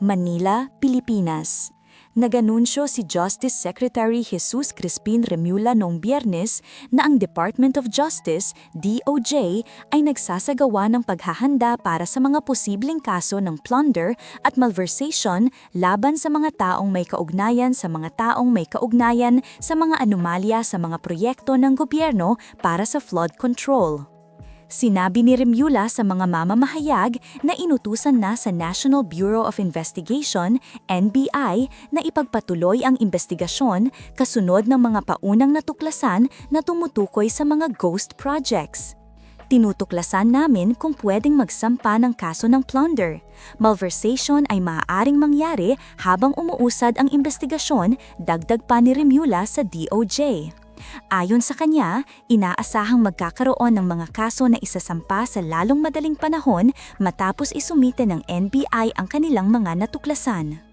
Manila, Pilipinas. Naganunsyo si Justice Secretary Jesus Crispin Remulla noong biyernes na ang Department of Justice, DOJ, ay nagsasagawa ng paghahanda para sa mga posibleng kaso ng plunder at malversation laban sa mga taong may kaugnayan sa mga taong may kaugnayan sa mga anomalya sa mga proyekto ng gobyerno para sa flood control. Sinabi ni Remulla sa mga mamamahayag na inutusan na sa National Bureau of Investigation, NBI, na ipagpatuloy ang investigasyon kasunod ng mga paunang natuklasan na tumutukoy sa mga ghost projects. Tinutuklasan namin kung pwedeng magsampa ng kaso ng plunder. Malversation ay maaaring mangyari habang umuusad ang investigasyon, dagdag pa ni Remulla sa DOJ. Ayon sa kanya, inaasahang magkakaroon ng mga kaso na isasampa sa lalong madaling panahon matapos isumite ng NBI ang kanilang mga natuklasan.